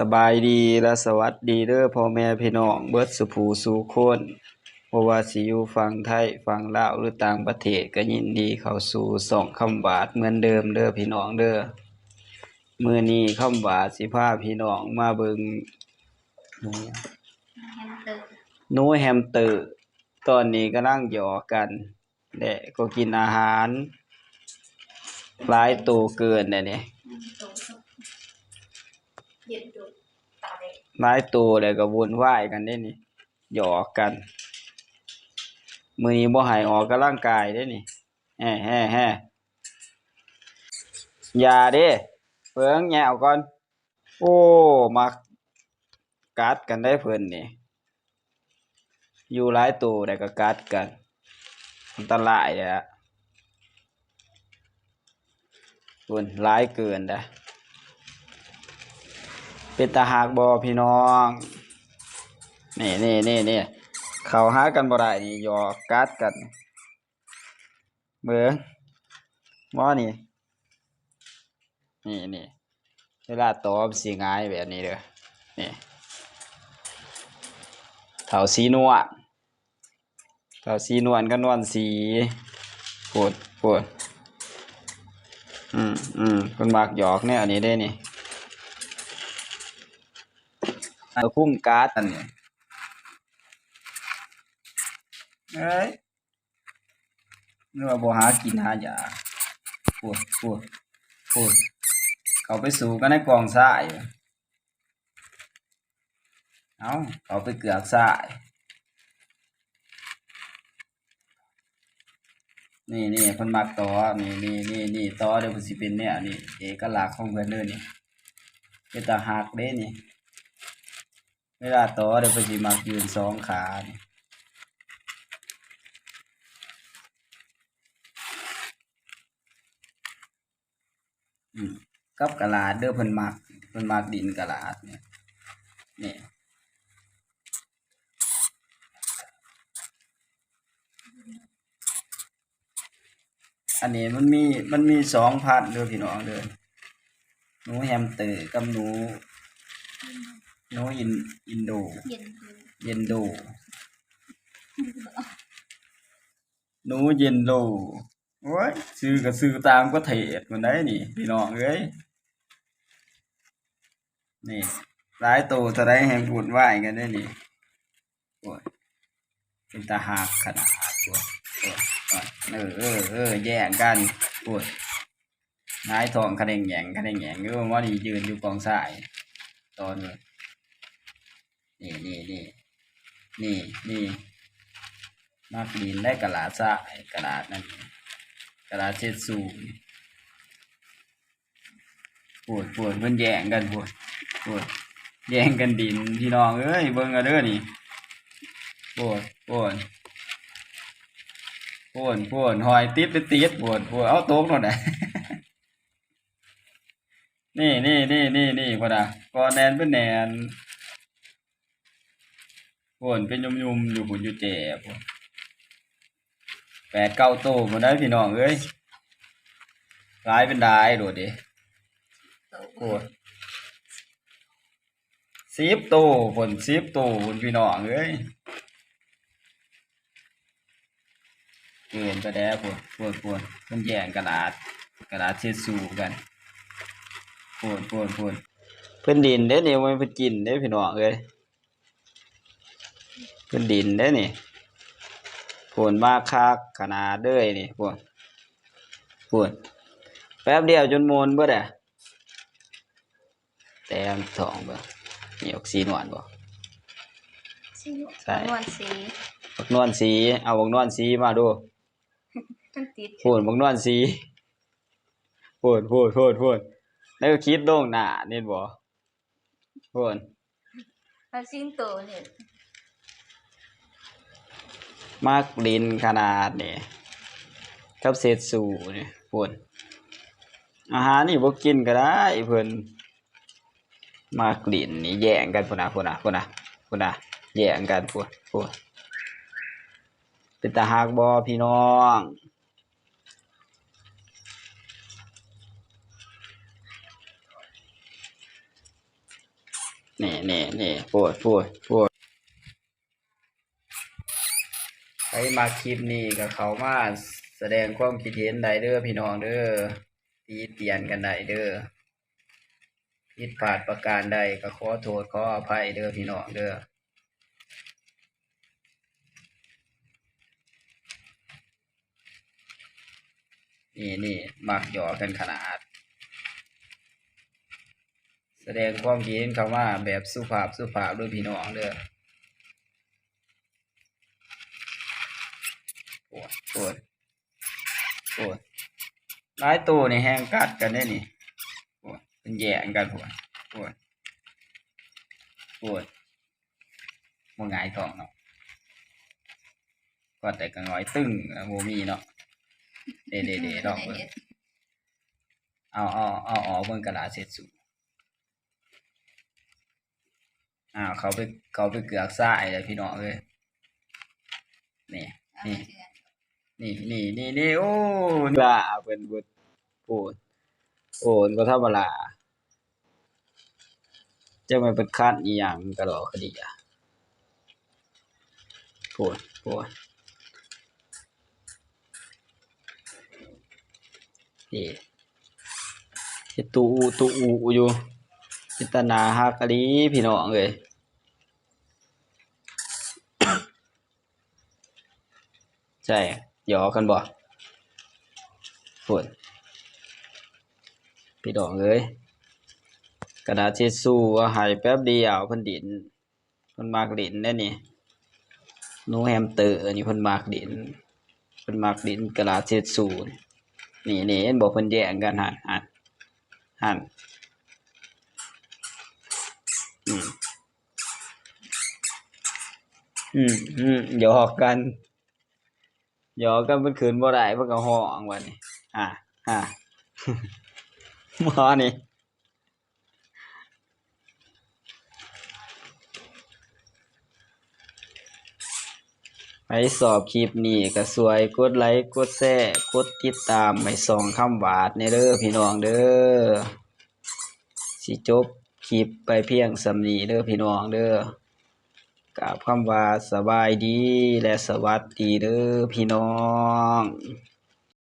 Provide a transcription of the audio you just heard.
สบายดีและสวัสดีเด้อพ่อแม่พี่น้องเบิดสุภูสู่คนบ่ว่าสิอยู่ฝั่งไทยฝั่งลาวหรือต่างประเทศก็ยินดีเข้าสู่สองคำบาทเหมือนเดิมเด้อพี่น้องเด้อมื้อนี้คำบาทสิพาพี่น้องมาเบิ่งหนูหยังแฮมเตอร์หนูแฮมสเตอร์ตอนนี้กำลังหยอกกันและก็กินอาหารหลายตัวเกินน่ะนี่ตรงสุดเย็นดูตาเด็ก หลายตัวแล้วก็วุ่นวายกันเด้นี่หยอกกัน มือนี้บ่ให้ออกกำลังกายเด้นี่แฮ่แฮ่แฮ่อย่าเด้เพิ่งแย่วก่อน โอ้มักกัดกันได้เพิ่นนี่ อยู่หลายตัวแล้วก็กัดกันอันตรายเลยอะคุณหลายเกินเด้อ เป็นตาหากบอพี่น้องนี่นี่นี่นี่เขาหากันบ่ได้นี่หยอกกัดกันเบิ่งหมอนี่นี่นี่เวลาตอบสิง่ายแบบนี้เด้อนี่เถาสีนวลเถาสีนวลก็นวลสีปวดปวดอืมอืมคนมักหยอกเนี่ยอันนี้ได้นี่เอา คุ้มการ์ดอันนี้เอ้ยเนื้อบ่หากินหายาปวดปวดปวดเขาไปสู่กันในกองทรายเอาเขาไปเกือกทรายนี่นี่เพิ่นมักต่อนี่นี่นี่นี่ต่อเดี๋ยวเพิ่นสิเป็นเนี่ยนี่เอกลักษณ์ของเพิ่นเด้อนี่เป็นตาหักเด้นี่ เวลาต่อเดี๋ยวเพิ่นสิมักยืนสองขานี่อืมกับกะลาดเด้อเพิ่นมักเพิ่นมักดินกะลาดเนี่ยนี่อันนี้มันมีมันมีสองพันเด้อพี่น้องเด้อหนูแฮมเตอร์กับหนู หนูอินอินโด เย็นดูเยนโด หนูเยนโดโอ้ยซื้อก็ซื้อตามประเทศมันได้นี่ พี่น้องเอ้ย นี่หลายตัวจะได้แฮมบุญไหวายกันได้นี่โอ้ยเป็นตาหักขนาดตัวตัวเออเออเออแย่งกันปวดนายทองคะแนนแหงคะแนนแหงเออว่านี่ยืนอยู่กองทราย ตอนนี้ นี่นี่นี่นี่นี่มักดินได้กระลาดทรายกระดาษนั่นกระดาษเช็ดสูงปวดปวดเพิ่นแย่งกันปวดปวดแย่งกันดินพี่น้องเอ้ยเบิ่งกันเด้อนี่ปวดปวดปวดปวดหอยติดไปติดปวดปวดเอาโต๊ะหน่อยนะนี่นี่นี่นี่นี่พอดะก่อนแนนเป็นแนน ปวดเป็นยุมยุมอยู่บุญอยู่เจ็บแปดเก้าโตมาได้พี่น้องเอ้ยร้ายเป็นได้โดดดิโตปวดสิบโตผลสิบโตผลพี่น้องเอ้ยเกินไปแล้วปวดปวดปวดมันแย่งกระดาษกระดาษเช็ดสูกันปวดปวดปวดเพิ่อนดินเด้นี่มันเพิ่นกินเด้พี่น้องเอ้ย เพิ่นดินเด้นี่ปวดมากคักขนาดเด้ยนี่ปวดปวดแป๊บเดียวจนมนเบิดอะแต้มสองเบ่นี่ออกสีนวลบ่สีใช่นวลสีบักนวลสีเอาบักนวลสีมาดูมันติดพูดบักนวลสีพูดพูดพูดพูดแล้วก็คิดลงหน้านี่บ่พูดแล้วสิงโตเนี่ย มากลินขนาดนี่กับเศษสูนี่พูดอาหารนี่บ่กินก็ได้เพิ่อนมากลินนี่แย่งกันพุ่นนะพุ่นนะพุ่นนะพุ่นนะแย่งกันพุ่นพุ่นเป็นตาฮักบ่พี่น้องนี่นี่นี่ปวดปวดปวด ใครมาคลิปนี้ก็เขามาแสดงความคิดเห็นได้เด้อพี่น้องเด้อตีเตียนกันได้เด้อผิดพลาดประการใดก็ขอโทษขออภัยเด้อพี่น้องเด้อนี่นี่มักหยอกกันขนาด แสดงความคิดเห็นเขาว่าแบบสุภาพสุภาพด้วยพี่น้องเด้อ ปวดปวดปวดหลายตัวนี่แห้งกัดกันได้นี่ปวดเป็นแย่งกันปวดปวดปวดมันหงายท้องเนาะก็แต่ก็ง่อยตึงโมมีเนาะเดเดเดดอกเบิ่งเอาเอาเอาออกเบิ่งกระดาษเสร็จสูอ้าวเขาไปเขาไปเกือกซ้ายเลยพี่น้องเลยนี่นี่ นี่นี่นี่นี่โอ้ลาเป็นบุตโอ้โอ้ยก็ธรรมดาจะไม่เป็นคัดอีหยังกระดอกคดีอะโอ้ยโอ้ยนี่เฮ็ดตูอูตูอูอยู่พิตนาฮักกะลีพี่น้องเอ้ยใช่ หยอกันบ่ฝนพี่ดอกเอ้ยกระดาษทิชชู่ว่าหายแป๊บเดียวพิ่นดินพิ่นมากดินแน่นี่นูแฮมเตอร์นี่พิ่นมากดินพิ่นมากดินกระดาษทิชชู่นี่นี่เห็นบอกพิ่นแย่งกันหันหันหันอืมอืมอืมหยอกกัน ยอกกันเป็นคืนบ่ได้เพิ่นก็ฮ้องว่านี่อ่าอ่าหมอนี่ไปสอบคลิปนี้ก็สวยกดไลค์กดแชร์กดติดตามให้ส่องคำหวาดในเด้อพี่น้องเด้อสิจบคลิปไปเพียงสำนีเด้อพี่น้องเด้อ กราบคำว่าสบายดีและสวัสดีเด้อพี่น้อง